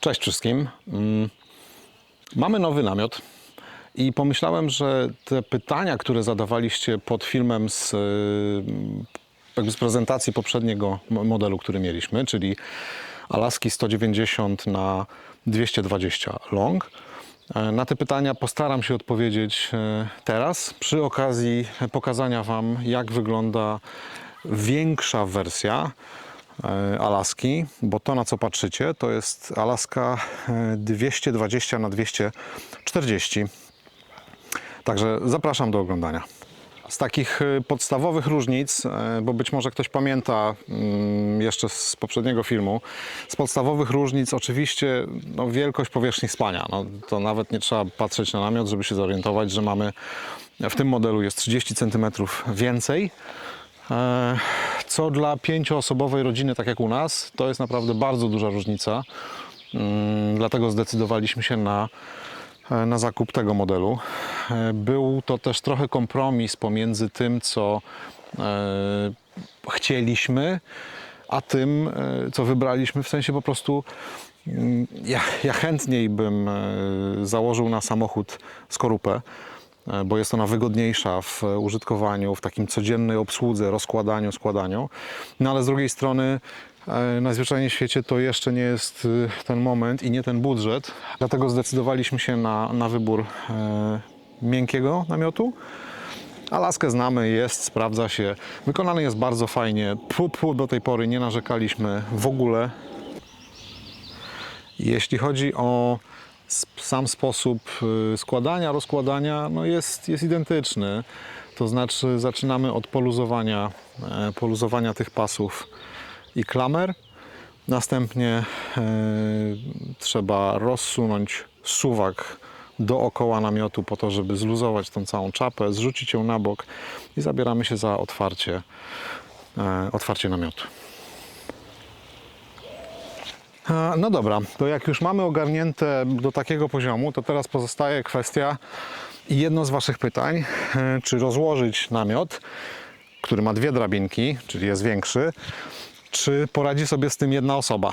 Cześć wszystkim. Mm, Mamy nowy namiot i pomyślałem, że te pytania, które zadawaliście pod filmem z, y, jakby z prezentacji poprzedniego mo- modelu, który mieliśmy, czyli Alaski 190 na 220 long, e, na te pytania postaram się odpowiedzieć e, teraz przy okazji pokazania Wam, jak wygląda większa wersja Alaski, bo to na co patrzycie to jest Alaska e, 220 na 240. Także zapraszam do oglądania. Z takich e, podstawowych różnic, e, bo być może ktoś pamięta mm, jeszcze z poprzedniego filmu, z podstawowych różnic oczywiście no, wielkość powierzchni spania. No, to nawet nie trzeba patrzeć na namiot, żeby się zorientować, że mamy w tym modelu jest 30 cm więcej. E, Co dla pięcioosobowej rodziny, tak jak u nas, to jest naprawdę bardzo duża różnica. Mm, Dlatego zdecydowaliśmy się na, e, na zakup tego modelu. E, Był to też trochę kompromis pomiędzy tym, co chcieliśmy, a tym, co wybraliśmy. W sensie po prostu mm, ja, ja chętniej bym założył na samochód skorupę bo jest ona wygodniejsza w użytkowaniu, w takim codziennej obsłudze, rozkładaniu, składaniu. No ale z drugiej strony e, najzwyczajniej w świecie to jeszcze nie jest e, ten moment i nie ten budżet. Dlatego zdecydowaliśmy się na, na wybór e, miękkiego namiotu. Alaskę znamy, jest, sprawdza się. Wykonany jest bardzo fajnie. Pu, pu, do tej pory nie narzekaliśmy w ogóle. Jeśli chodzi o sam sposób y, składania, rozkładania, no jest, jest identyczny. To znaczy zaczynamy od poluzowania, e, poluzowania tych pasów i klamer. Następnie e, trzeba rozsunąć suwak dookoła namiotu po to, żeby zluzować tą całą czapę, zrzucić ją na bok i zabieramy się za otwarcie, e, otwarcie namiotu. E, No dobra, to jak już mamy ogarnięte do takiego poziomu, to teraz pozostaje kwestia jedno z Waszych pytań, e, czy rozłożyć namiot, który ma dwie drabinki, czyli jest większy, czy poradzi sobie z tym jedna osoba?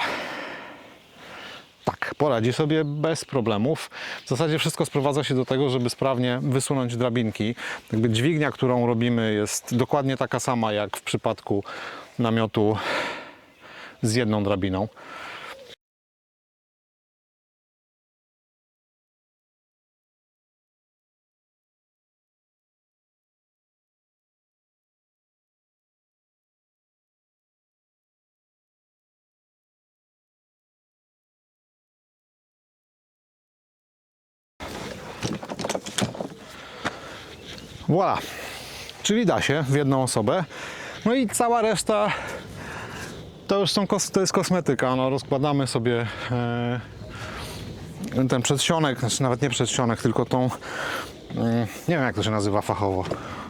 Tak, poradzi sobie bez problemów. W zasadzie wszystko sprowadza się do tego, żeby sprawnie wysunąć drabinki. Jakby dźwignia, którą robimy, jest dokładnie taka sama jak w przypadku namiotu z jedną drabiną. Voilà. Czyli da się w jedną osobę. No i cała reszta to już są to jest kosmetyka. No, rozkładamy sobie e, ten przedsionek, znaczy nawet nie przedsionek, tylko tą, mm, nie wiem jak to się nazywa fachowo,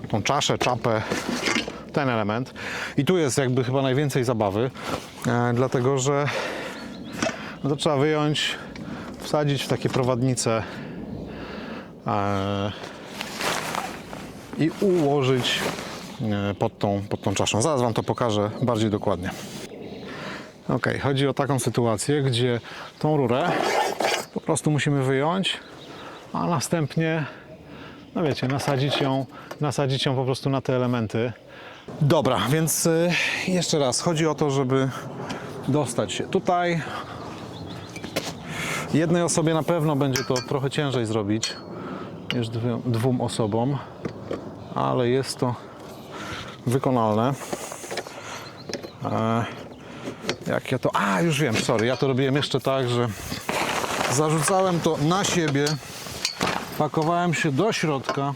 tą czaszę, czapę, ten element. I tu jest jakby chyba najwięcej zabawy, e, dlatego że no to trzeba wyjąć, wsadzić w takie prowadnice. E, i ułożyć e, pod tą, pod tą czaszą. Zaraz Wam to pokażę bardziej dokładnie. Ok, chodzi o taką sytuację, gdzie tą rurę po prostu musimy wyjąć, a następnie, no wiecie, nasadzić ją, nasadzić ją po prostu na te elementy. Dobra, więc y, jeszcze raz, chodzi o to, żeby dostać się tutaj. Jednej osobie na pewno będzie to trochę ciężej zrobić niż dwóm osobom ale jest to wykonalne. E, jak ja to. A, już wiem, sorry. Ja to robiłem jeszcze tak, że zarzucałem to na siebie, pakowałem się do środka,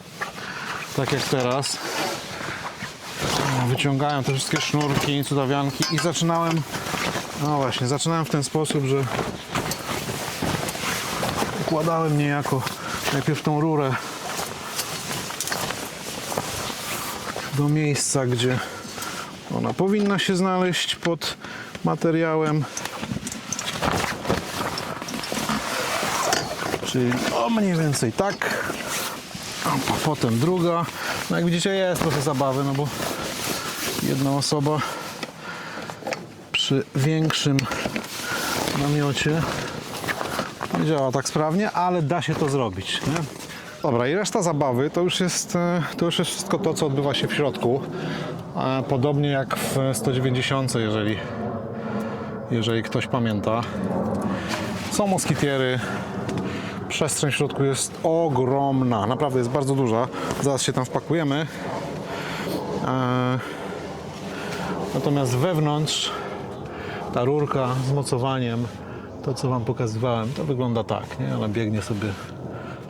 tak jak teraz. E, Wyciągałem te wszystkie sznurki, cudawianki i zaczynałem. No właśnie, zaczynałem w ten sposób, że układałem niejako najpierw tą rurę do miejsca, gdzie ona powinna się znaleźć pod materiałem. Czyli o mniej więcej tak. A potem druga. No jak widzicie jest trochę zabawy, no bo jedna osoba przy większym namiocie. Nie działa tak sprawnie, ale da się to zrobić. Nie? Dobra, i reszta zabawy to już, jest, e, to już jest wszystko to, co odbywa się w środku. Podobnie jak w 190, jeżeli, jeżeli ktoś pamięta. Są moskitiery. Przestrzeń w środku jest ogromna, naprawdę jest bardzo duża. Zaraz się tam wpakujemy. E, Natomiast wewnątrz ta rurka z mocowaniem, to co Wam pokazywałem, to wygląda tak, nie? Ona biegnie sobie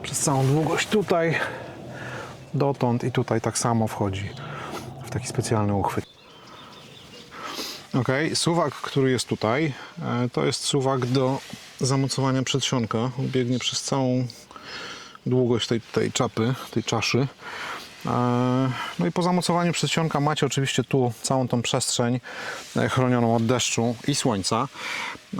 przez całą długość tutaj, dotąd i tutaj tak samo wchodzi w taki specjalny uchwyt. Ok, suwak, który jest tutaj, e, to jest suwak do zamocowania przedsionka. On biegnie przez całą długość tej, tej czapy, tej czaszy. E, No i po zamocowaniu przedsionka macie oczywiście tu całą tą przestrzeń e, chronioną od deszczu i słońca.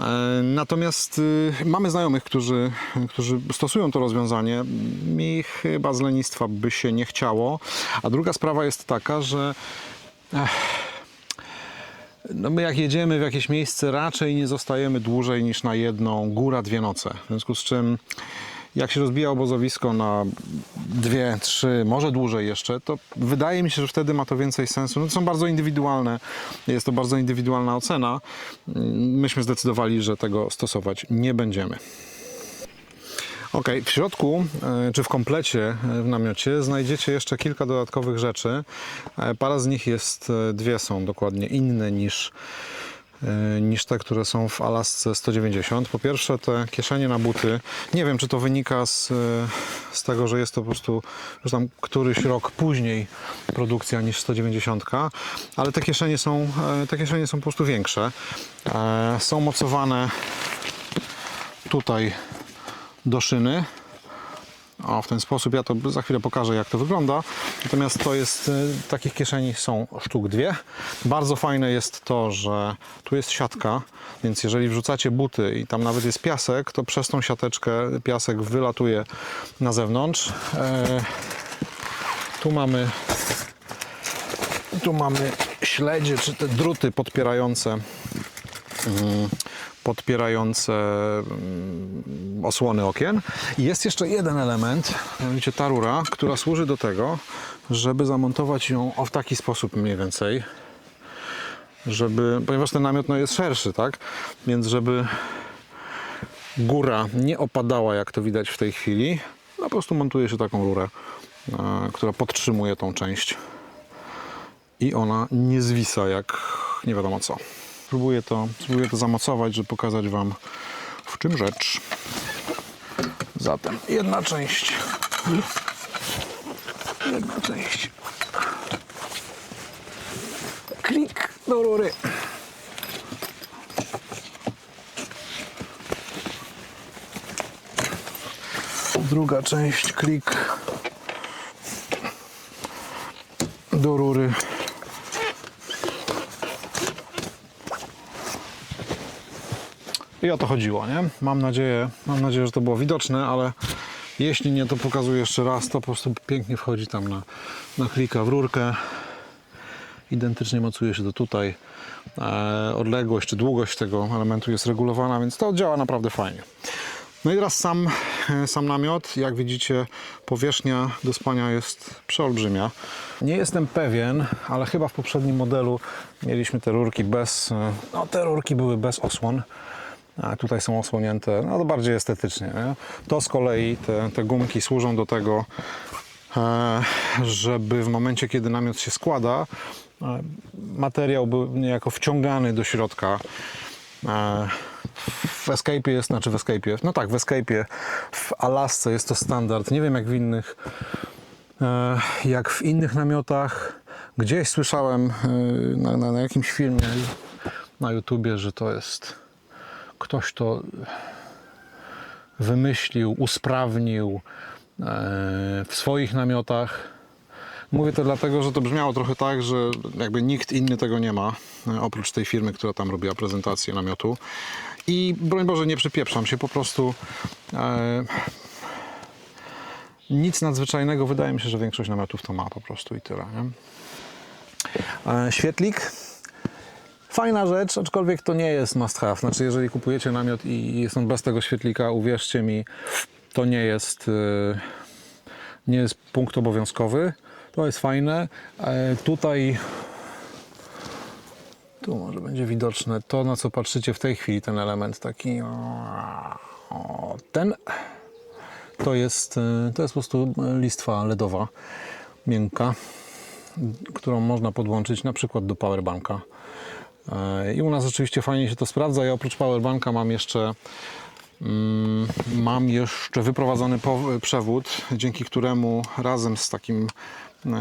E, Natomiast mamy znajomych, którzy, którzy stosują to rozwiązanie. Mi chyba z lenistwa by się nie chciało. A druga sprawa jest taka, że no my jak jedziemy w jakieś miejsce, raczej nie zostajemy dłużej niż na jedną, góra dwie noce. W związku z czym jak się rozbija obozowisko na dwie, trzy, może dłużej jeszcze, to wydaje mi się, że wtedy ma to więcej sensu. No to są bardzo indywidualne, jest to bardzo indywidualna ocena. Myśmy zdecydowali, że tego stosować nie będziemy. Ok, w środku e, czy w komplecie e, w namiocie znajdziecie jeszcze kilka dodatkowych rzeczy. E, Para z nich jest, dwie są dokładnie inne niż, niż te, które są w Alasce 190. Po pierwsze te kieszenie na buty. Nie wiem, czy to wynika z, e, z tego, że jest to po prostu już tam któryś rok później produkcja niż 190, ale te kieszenie są, e, te kieszenie są po prostu większe. E, Są mocowane tutaj do szyny. O, w ten sposób ja to za chwilę pokażę, jak to wygląda. Natomiast to jest, y, takich kieszeni są sztuk dwie. Bardzo fajne jest to, że tu jest siatka, więc jeżeli wrzucacie buty i tam nawet jest piasek, to przez tą siateczkę piasek wylatuje na zewnątrz. E, tu mamy tu mamy śledzie, czy te druty podpierające mm, podpierające mm, osłony okien. I jest jeszcze jeden element, mianowicie ta rura, która służy do tego, żeby zamontować ją w taki sposób mniej więcej, żeby, ponieważ ten namiot no, jest szerszy, tak? Więc żeby góra nie opadała, jak to widać w tej chwili, no, po prostu montuje się taką rurę, e, która podtrzymuje tą część i ona nie zwisa jak nie wiadomo co. Spróbuję to, spróbuję to zamocować, żeby pokazać Wam w czym rzecz. Zatem jedna część. Jedna część. Klik do rury. Druga część, klik do rury. I o to chodziło, nie? Mam nadzieję, mam nadzieję, że to było widoczne, ale jeśli nie, to pokazuję jeszcze raz. To po prostu pięknie wchodzi tam na, na klika w rurkę. Identycznie mocuje się do tutaj. E, odległość czy długość tego elementu jest regulowana, więc to działa naprawdę fajnie. No i teraz sam, sam namiot. Jak widzicie, powierzchnia do spania jest przeolbrzymia. Nie jestem pewien, ale chyba w poprzednim modelu mieliśmy te rurki bez. e, No, te rurki były bez osłon. A tutaj są osłonięte, no bardziej estetycznie. Nie? To z kolei te, te gumki służą do tego, e, żeby w momencie, kiedy namiot się składa, e, materiał był niejako wciągany do środka. E, W Escape jest, znaczy w Escape, no tak, w Escape, w Alasce jest to standard. Nie wiem jak w innych, jak w innych namiotach. Gdzieś słyszałem na, na, na jakimś filmie na YouTubie, że to jest ktoś to wymyślił, usprawnił e, w swoich namiotach. Mówię to dlatego, że to brzmiało trochę tak, że jakby nikt inny tego nie ma, e, oprócz tej firmy, która tam robiła prezentację namiotu. I broń Boże, nie przypieprzam się, po prostu e, nic nadzwyczajnego. Wydaje mi się, że większość namiotów to ma po prostu i tyle. Nie? E, świetlik Fajna rzecz, aczkolwiek to nie jest must have. Znaczy, jeżeli kupujecie namiot i jest on bez tego świetlika, uwierzcie mi, to nie jest, yy, nie jest punkt obowiązkowy. To jest fajne. E, Tutaj tu może będzie widoczne to, na co patrzycie w tej chwili, ten element taki. Ten to jest, e, to jest po prostu listwa LEDowa, miękka, którą można podłączyć na przykład do powerbanka. E, I u nas rzeczywiście fajnie się to sprawdza. Ja oprócz powerbanka mam jeszcze mm, mam jeszcze wyprowadzony przewód, dzięki któremu razem z takim no,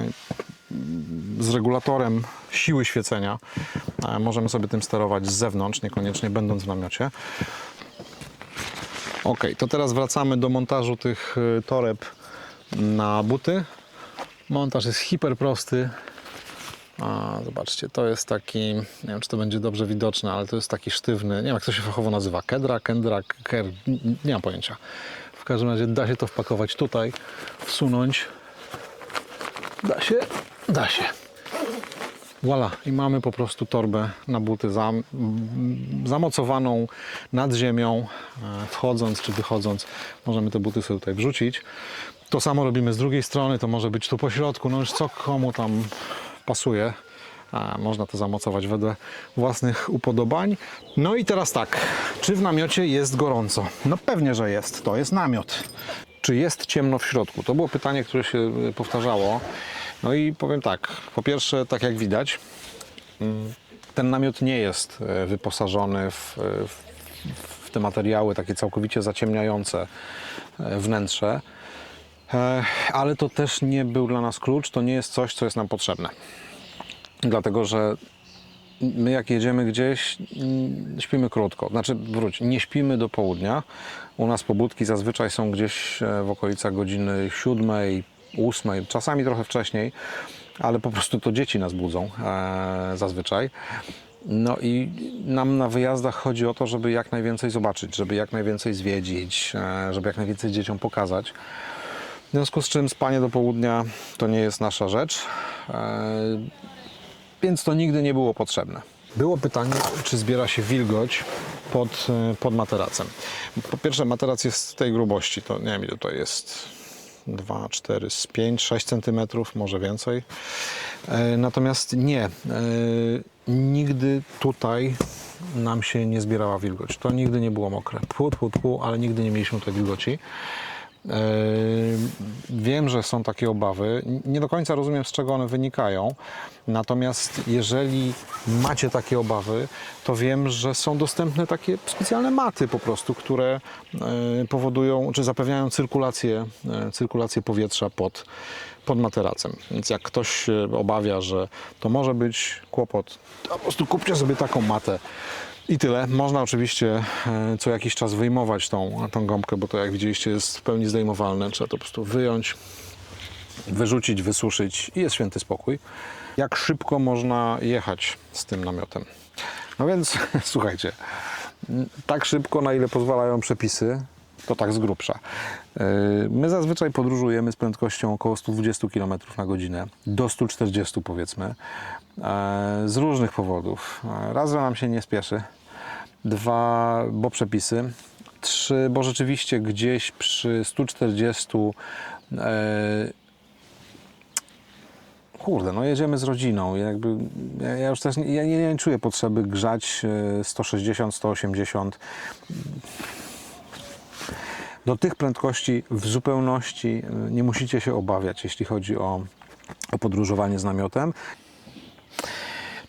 z regulatorem siły świecenia e, możemy sobie tym sterować z zewnątrz, niekoniecznie będąc w namiocie. Ok, to teraz wracamy do montażu tych y, toreb na buty. Montaż jest hiper prosty. A, zobaczcie, to jest taki, nie wiem czy to będzie dobrze widoczne, ale to jest taki sztywny, nie wiem jak to się fachowo nazywa, kedra, kendra, ker, nie mam pojęcia. W każdym razie da się to wpakować tutaj, wsunąć. Da się, da się. Voilà, i mamy po prostu torbę na buty zamocowaną nad ziemią. E, Wchodząc czy wychodząc, możemy te buty sobie tutaj wrzucić. To samo robimy z drugiej strony, to może być tu po środku, no już co komu tam pasuje. Można to zamocować wedle własnych upodobań. No i teraz tak, czy w namiocie jest gorąco? No pewnie, że jest. To jest namiot. Czy jest ciemno w środku? To było pytanie, które się e, powtarzało. No i powiem tak, po pierwsze, tak jak widać, mm, ten namiot nie jest e, wyposażony w, w, w te materiały takie całkowicie zaciemniające wnętrze, ale to też nie był dla nas klucz, to nie jest coś, co jest nam potrzebne. Dlatego, że my jak jedziemy gdzieś, mm, śpimy krótko. Znaczy, wróć, nie śpimy do południa. U nas pobudki zazwyczaj są gdzieś e, w okolicach godziny siódmej, ósmej, czasami trochę wcześniej, ale po prostu to dzieci nas budzą e, zazwyczaj. No i nam na wyjazdach chodzi o to, żeby jak najwięcej zobaczyć, żeby jak najwięcej zwiedzić, e, żeby jak najwięcej dzieciom pokazać. W związku z czym spanie do południa to nie jest nasza rzecz. E, więc to nigdy nie było potrzebne. Było pytanie, czy zbiera się wilgoć pod, e, pod materacem. Po pierwsze, materac jest tej grubości, to nie wiem ile to jest, 2, 4, 5, 6 cm, może więcej. E, Natomiast nie, nigdy tutaj nam się nie zbierała wilgoć. To nigdy nie było mokre. Płu, płu, płu, ale nigdy nie mieliśmy tutaj wilgoci. Wiem, że są takie obawy. Nie do końca rozumiem, z czego one wynikają. Natomiast jeżeli macie takie obawy, to wiem, że są dostępne takie specjalne maty po prostu, które e, powodują, czy zapewniają cyrkulację, e, cyrkulację powietrza pod, pod materacem. Więc jak ktoś obawia, że to może być kłopot, to po prostu kupcie sobie taką matę. I tyle. Można oczywiście e, co jakiś czas wyjmować tą, tą gąbkę, bo to jak widzieliście jest w pełni zdejmowalne. Trzeba to po prostu wyjąć, wyrzucić, wysuszyć i jest święty spokój. Jak szybko można jechać z tym namiotem? No więc słuchajcie, tak szybko, na ile pozwalają przepisy, to tak z grubsza. Yy, My zazwyczaj podróżujemy z prędkością około 120 km na godzinę, do 140 powiedzmy, e, z różnych powodów. E, Raz, że nam się nie spieszy, dwa, bo przepisy, trzy, bo rzeczywiście gdzieś przy 140 e, kurde, no jedziemy z rodziną. Jakby, ja, ja już też nie, ja nie, nie czuję potrzeby grzać e, 160, 180. Do tych prędkości w zupełności e, nie musicie się obawiać, jeśli chodzi o, o podróżowanie z namiotem.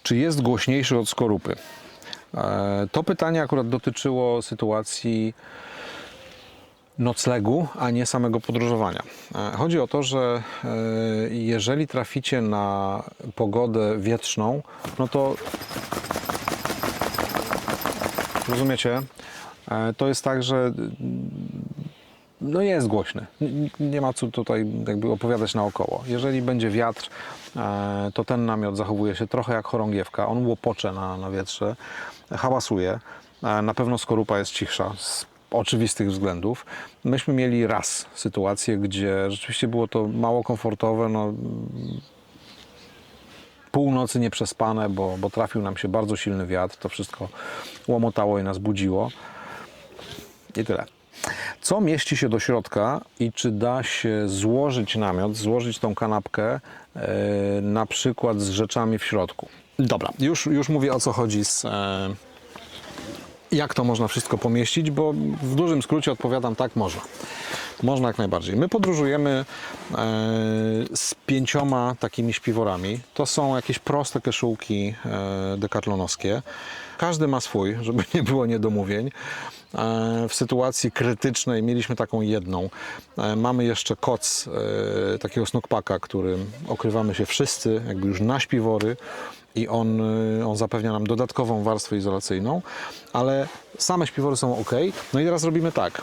Czy jest głośniejszy od skorupy? E, To pytanie akurat dotyczyło sytuacji noclegu, a nie samego podróżowania. E, Chodzi o to, że e, jeżeli traficie na pogodę wietrzną, no to rozumiecie, to jest tak, że no jest głośny. Nie ma co tutaj jakby opowiadać naokoło. Jeżeli będzie wiatr, e, to ten namiot zachowuje się trochę jak chorągiewka. On łopocze na, na wietrze, hałasuje. E, Na pewno skorupa jest cichsza z oczywistych względów. Myśmy mieli raz sytuację, gdzie rzeczywiście było to mało komfortowe. No, północy nieprzespane, bo, bo trafił nam się bardzo silny wiatr. To wszystko łomotało i nas budziło. I tyle. Co mieści się do środka i czy da się złożyć namiot, złożyć tą kanapkę e, na przykład z rzeczami w środku? Dobra, już, już mówię o co chodzi z, e, jak to można wszystko pomieścić, bo w dużym skrócie odpowiadam tak, można. Można jak najbardziej. My podróżujemy e, z pięcioma takimi śpiworami. To są jakieś proste keszółki e, dekatlonowskie. Każdy ma swój, żeby nie było niedomówień. E, w sytuacji krytycznej mieliśmy taką jedną. E, mamy jeszcze koc e, takiego snukpaka, którym okrywamy się wszyscy, jakby już na śpiwory i on, on zapewnia nam dodatkową warstwę izolacyjną, ale same śpiwory są ok. No i teraz robimy tak.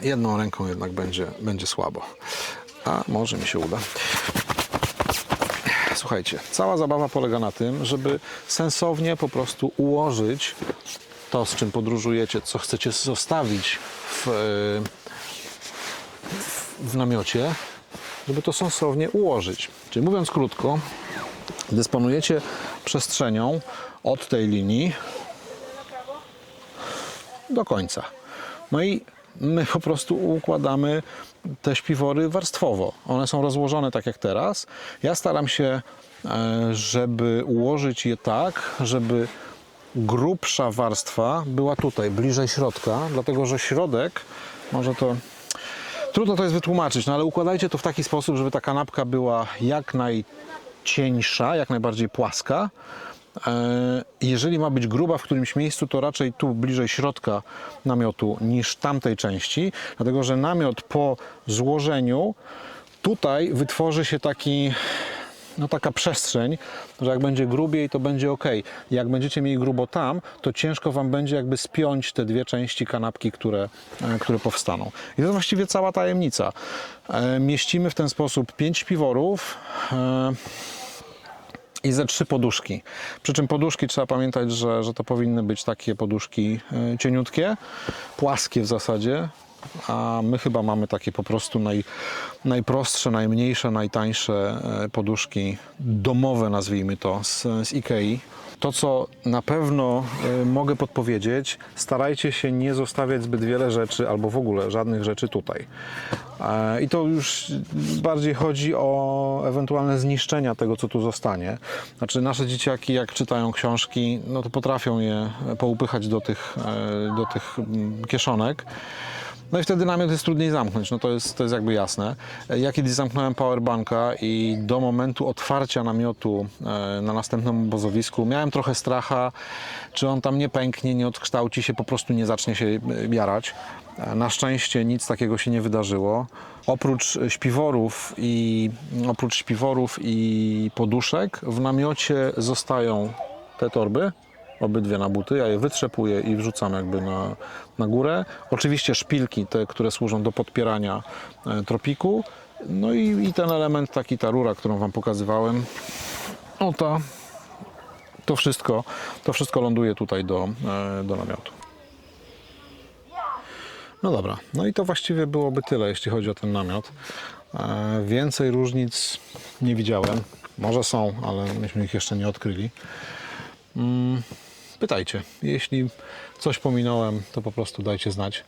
Jedną ręką jednak będzie, będzie słabo, a może mi się uda. Słuchajcie, cała zabawa polega na tym, żeby sensownie po prostu ułożyć to, z czym podróżujecie, co chcecie zostawić w, w namiocie, żeby to sensownie ułożyć. Czyli mówiąc krótko, dysponujecie przestrzenią od tej linii do końca. No i my po prostu układamy te śpiwory warstwowo. One są rozłożone tak jak teraz. Ja staram się, e, żeby ułożyć je tak, żeby grubsza warstwa była tutaj, bliżej środka, dlatego że środek, może to Trudno to jest wytłumaczyć, no ale układajcie to w taki sposób, żeby ta kanapka była jak najcieńsza, jak najbardziej płaska. E, Jeżeli ma być gruba w którymś miejscu, to raczej tu bliżej środka namiotu niż tamtej części, dlatego że namiot po złożeniu tutaj wytworzy się taki no taka przestrzeń, że jak będzie grubiej, to będzie ok. Jak będziecie mieli grubo tam, to ciężko Wam będzie jakby spiąć te dwie części kanapki, które, e, które powstaną. I to jest właściwie cała tajemnica. E, Mieścimy w ten sposób pięć śpiworów. I ze trzy poduszki. Przy czym poduszki trzeba pamiętać, że, że to powinny być takie poduszki e, cieniutkie, płaskie w zasadzie, a my chyba mamy takie po prostu naj, najprostsze, najmniejsze, najtańsze e, poduszki domowe, nazwijmy to, z, z Ikei. To, co na pewno e, mogę podpowiedzieć, starajcie się nie zostawiać zbyt wiele rzeczy, albo w ogóle żadnych rzeczy tutaj. E, I to już bardziej chodzi o ewentualne zniszczenia tego, co tu zostanie. Znaczy, nasze dzieciaki, jak czytają książki, no to potrafią je poupychać do tych, e, do tych mm, kieszonek. No i wtedy namiot jest trudniej zamknąć, no to jest, to jest jakby jasne. Ja kiedyś zamknąłem powerbanka i do momentu otwarcia namiotu e, na następnym obozowisku miałem trochę stracha, czy on tam nie pęknie, nie odkształci się, po prostu nie zacznie się e, jarać. E, Na szczęście nic takiego się nie wydarzyło. Oprócz śpiworów i, oprócz śpiworów i poduszek w namiocie zostają te torby, obydwie na buty. Ja je wytrzepuję i wrzucam jakby na, na górę. Oczywiście szpilki, te, które służą do podpierania e, tropiku. No i, i ten element, taki ta rura, którą Wam pokazywałem. O ta, to wszystko, to wszystko ląduje tutaj do, e, do namiotu. No dobra, no i to właściwie byłoby tyle, jeśli chodzi o ten namiot. E, Więcej różnic nie widziałem. Może są, ale myśmy ich jeszcze nie odkryli. Mm, Pytajcie. Jeśli coś pominąłem, to po prostu dajcie znać.